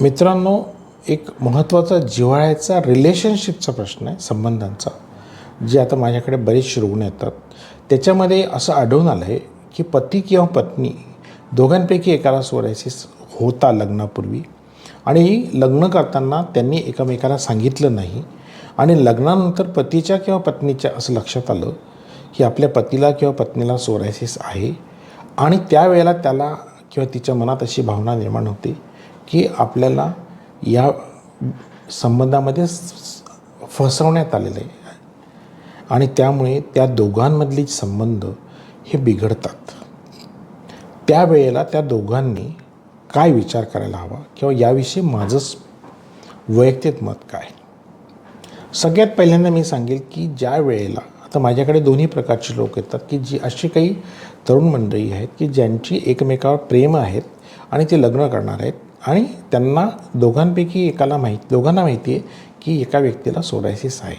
मित्रांनो एक महत्त्वाचा जिव्हाळ्याचा रिलेशनशिपचा प्रश्न आहे संबंधांचा जे आता माझ्याकडे बरेचसे रुग्ण येतात. त्याच्यामध्ये असं आढळून आलं आहे की पती किंवा पत्नी दोघांपैकी एकाला सोरायसिस होता लग्नापूर्वी आणि लग्न करताना त्यांनी एकमेकाला सांगितलं नाही आणि लग्नानंतर पतीच्या किंवा पत्नीच्या असं लक्षात आलं की आपल्या पतीला किंवा पत्नीला सोरायसिस आहे आणि त्यावेळेला त्याला किंवा तिच्या मनात अशी भावना निर्माण होते की आपल्याला या संबंधामध्ये फसवण्यात आलेलं आहे. आणि त्यामुळे त्या दोघांमधले संबंध हे बिघडतात. त्यावेळेला त्या दोघांनी काय विचार करायला हवा किंवा याविषयी माझंच वैयक्तिक मत काय? सगळ्यात पहिल्यांदा मी सांगेल की ज्या वेळेला आता माझ्याकडे दोन्ही प्रकारचे लोक येतात की जी अशी काही तरुण मंडळी आहेत की ज्यांची एकमेकावर प्रेम आहेत आणि ते लग्न करणार आहेत आणि त्यांना दोघांपैकी एकाला माहीत दोघांना माहिती आहे की एका व्यक्तीला सोडायचीच आहे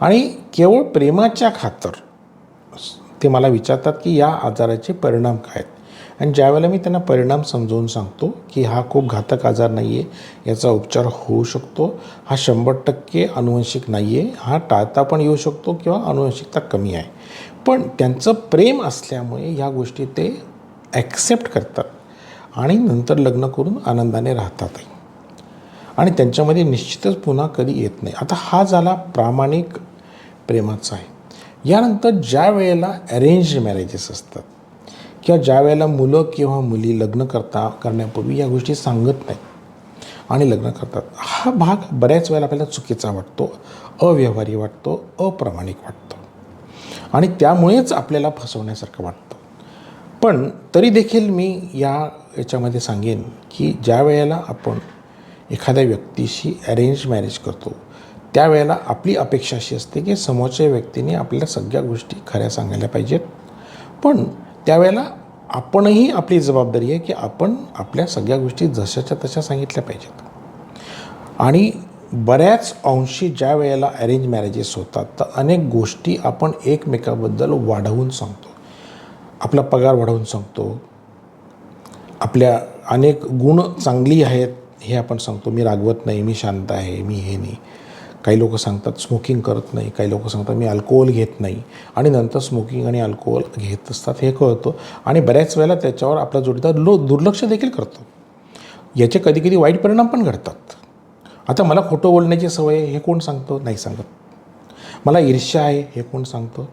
आणि केवळ प्रेमाच्या खातर ते मला विचारतात की या आजाराचे परिणाम काय आहेत? आणि ज्यावेळेला मी त्यांना परिणाम समजावून सांगतो की हा खूप घातक आजार नाही आहे याचा उपचार होऊ शकतो हा शंभर टक्के अनुवंशिक नाही आहे हा टाळता पण येऊ शकतो किंवा अनुवंशिकता कमी आहे. पण त्यांचं प्रेम असल्यामुळे ह्या गोष्टी ते ॲक्सेप्ट करतात. आणि नंतर लग्न करून आनंदाने राहतातही आणि त्यांच्यामध्ये निश्चितच पुन्हा कधी येत नाही. आता हा झाला प्रामाणिक प्रेमाचा आहे. यानंतर ज्या वेळेला अरेंज मॅरेजेस असतात किंवा ज्या वेळेला मुलं किंवा मुली लग्न करता करण्यापूर्वी या गोष्टी सांगत नाही आणि लग्न करतात हा भाग बऱ्याच वेळेला आपल्याला चुकीचा वाटतो अव्यवहारी वाटतो अप्रामाणिक वाटतो. आणि त्यामुळेच आपल्याला फसवण्यासारखं वाटतं. पण तरी देखील मी या याच्यामध्ये सांगेन की ज्या वेळेला आपण एखाद्या व्यक्तीशी अरेंज मॅरेज करतो त्यावेळेला आपली अपेक्षा अशी असते की समोरच्या व्यक्तीने आपल्याला सगळ्या गोष्टी खऱ्या सांगायला पाहिजेत. पण त्यावेळेला आपणही आपली जबाबदारी आहे की आपण आपल्या सगळ्या गोष्टी जशाच्या तशा सांगितल्या पाहिजेत. आणि बऱ्याच अंशी ज्या वेळेला अरेंज मॅरेजेस होतात तर अनेक गोष्टी आपण एकमेकाबद्दल वाढवून सांगतो. आपला पगार वाढवून सांगतो आपल्या अनेक गुण चांगली आहेत हे आपण सांगतो. मी रागवत नाही मी शांत आहे मी हे नाही. काही लोक सांगतात स्मोकिंग करत नाही. काही लोक सांगतात मी अल्कोहोल घेत नाही. आणि नंतर स्मोकिंग आणि अल्कोहोल घेत असतात हे कळतं. आणि बऱ्याच वेळेला त्याच्यावर आपला जोडीदार लो दुर्लक्ष देखील करतो. याचे कधी कधी वाईट परिणाम पण घडतात. आता मला खोटं बोलण्याची सवय आहे हे कोण सांगतो? नाही सांगत. मला ईर्ष्या आहे हे कोण सांगतं?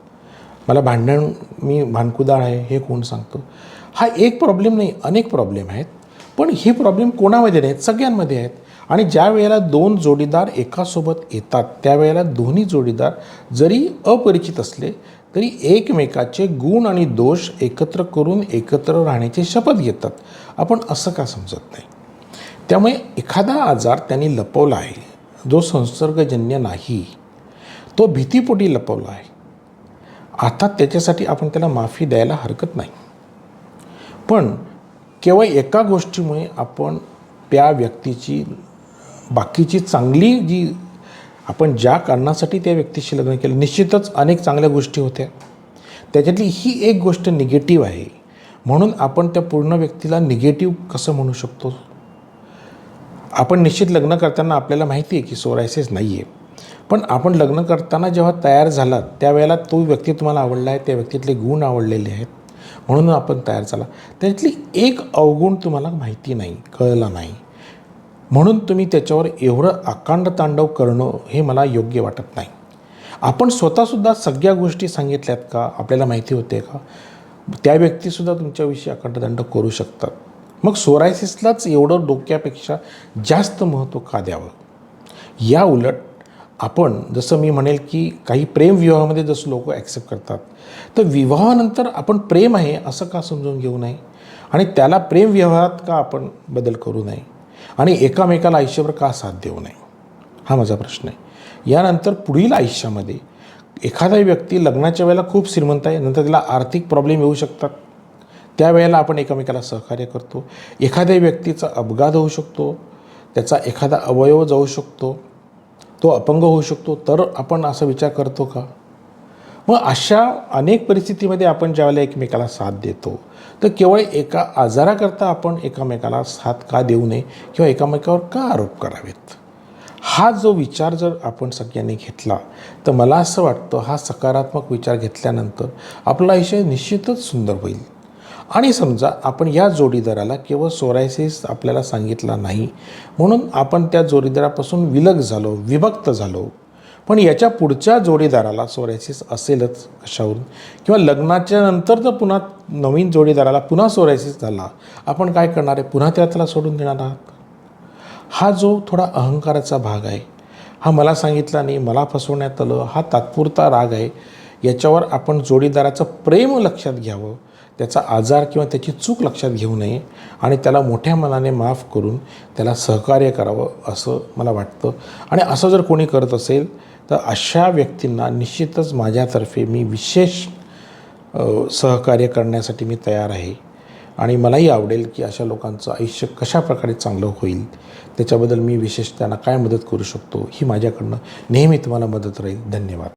मला भांडण मी भांडकुदाळ आहे हे कोण सांगतं? हा एक प्रॉब्लेम नाही अनेक प्रॉब्लेम आहेत. पण हे प्रॉब्लेम कोणामध्ये नाहीत? सगळ्यांमध्ये आहेत. आणि ज्या वेळेला दोन जोडीदार एकासोबत येतात त्यावेळेला दोन्ही जोडीदार जरी अपरिचित असले तरी एकमेकाचे गुण आणि दोष एकत्र करून एकत्र राहण्याची शपथ घेतात. आपण असं का समजत नाही? त्यामुळे एखादा आजार त्यांनी लपवला आहे. जो संसर्गजन्य नाही तो भीतीपोटी लपवला आहे. आता त्याच्यासाठी आपण त्याला माफी द्यायला हरकत नाही. पण केवळ एका गोष्टीमुळे आपण त्या व्यक्तीची बाकीची चांगली जी आपण ज्या कारणासाठी त्या व्यक्तीशी लग्न केलं निश्चितच अनेक चांगल्या गोष्टी होत्या. त्याच्यातली ही एक गोष्ट निगेटिव्ह आहे. म्हणून आपण त्या पूर्ण व्यक्तीला निगेटिव्ह कसं म्हणू शकतो? आपण निश्चित लग्न करताना आपल्याला माहिती आहे की सोरायसेस नाही आहे पण आपण लग्न करताना जेव्हा तयार झालात त्यावेळेला तो व्यक्ती तुम्हाला आवडला आहे त्या व्यक्तीतले गुण आवडलेले आहेत. म्हणून आपण तयार झाला त्यातली एक अवगुण तुम्हाला माहिती नाही कळला नाही. म्हणून तुम्ही त्याच्यावर एवढं अकांड तांडव करणं हे मला योग्य वाटत नाही. आपण स्वतःसुद्धा सगळ्या गोष्टी सांगितल्यात का? आपल्याला माहिती होते का? त्या व्यक्तीसुद्धा तुमच्याविषयी अकांडतांडव करू शकतात. मग सोरायसिसलाच एवढं डोक्यापेक्षा जास्त महत्त्व का द्यावं? या उलट आपण जसं मी म्हणेल की काही प्रेम विवाहामध्ये जसं लोक ॲक्सेप्ट करतात तर विवाहानंतर आपण प्रेम आहे असं का समजून घेऊ नये? आणि त्याला प्रेम व्यवहारात का आपण बदल करू नये? आणि एकामेकाला आयुष्यभर का साथ देऊ नये? हा माझा प्रश्न आहे. यानंतर पुढील आयुष्यामध्ये एखादा व्यक्ती लग्नाच्या वेळेला खूप श्रीमंत आहे नंतर त्याला आर्थिक प्रॉब्लेम येऊ शकतात. त्यावेळेला आपण एकामेकाला सहकार्य करतो. एखाद्या व्यक्तीचा अपघात होऊ शकतो. त्याचा एखादा अवयव जाऊ शकतो. तो अपंग होऊ शकतो तर आपण असा विचार करतो का? मग अशा अनेक परिस्थितीमध्ये आपण ज्यावेळेला एकमेकाला साथ देतो तर केवळ एका आजाराकरता आपण एकामेकाला साथ का देऊ नये किंवा एकामेकावर का आरोप करावेत? हा जो विचार जर आपण सगळ्यांनी घेतला तर मला असं वाटतं हा सकारात्मक विचार घेतल्यानंतर आपलं आयुष्य निश्चितच सुंदर होईल. आणि समजा आपण या जोडीदाराला केवळ सोरायसिस आपल्याला सांगितला नाही म्हणून आपण त्या जोडीदारापासून विलग झालो विभक्त झालो. पण याच्या पुढच्या जोडीदाराला सोरायसिस असेलच कशावरून किंवा लग्नाच्या नंतर जर पुन्हा नवीन जोडीदाराला पुन्हा सोरायसिस झाला आपण काय करणार आहे? पुन्हा त्या त्याला सोडून देणार आहात? हा जो थोडा अहंकाराचा भाग आहे हा मला सांगितला नाही मला फसवण्यात आलं हा तात्पुरता राग आहे याच्यावर आपण जोडीदाराचं प्रेम लक्षात घ्यावं. त्याचा आजार किंवा त्याची चूक लक्षात घेऊ नये आणि त्याला मोठ्या मनाने माफ करून त्याला सहकार्य करावं असं मला वाटतं. आणि असं जर कोणी करत असेल तर अशा व्यक्तींना निश्चितच माझ्यातर्फे मी विशेष सहकार्य करण्यासाठी मी तयार आहे. आणि मलाही आवडेल की अशा लोकांचं आयुष्य कशा प्रकारे चांगलं होईल त्याच्याबद्दल मी विशेष त्यांना काय मदत करू शकतो ही माझ्याकडनं नेहमी तुम्हाला मदत राहील. धन्यवाद.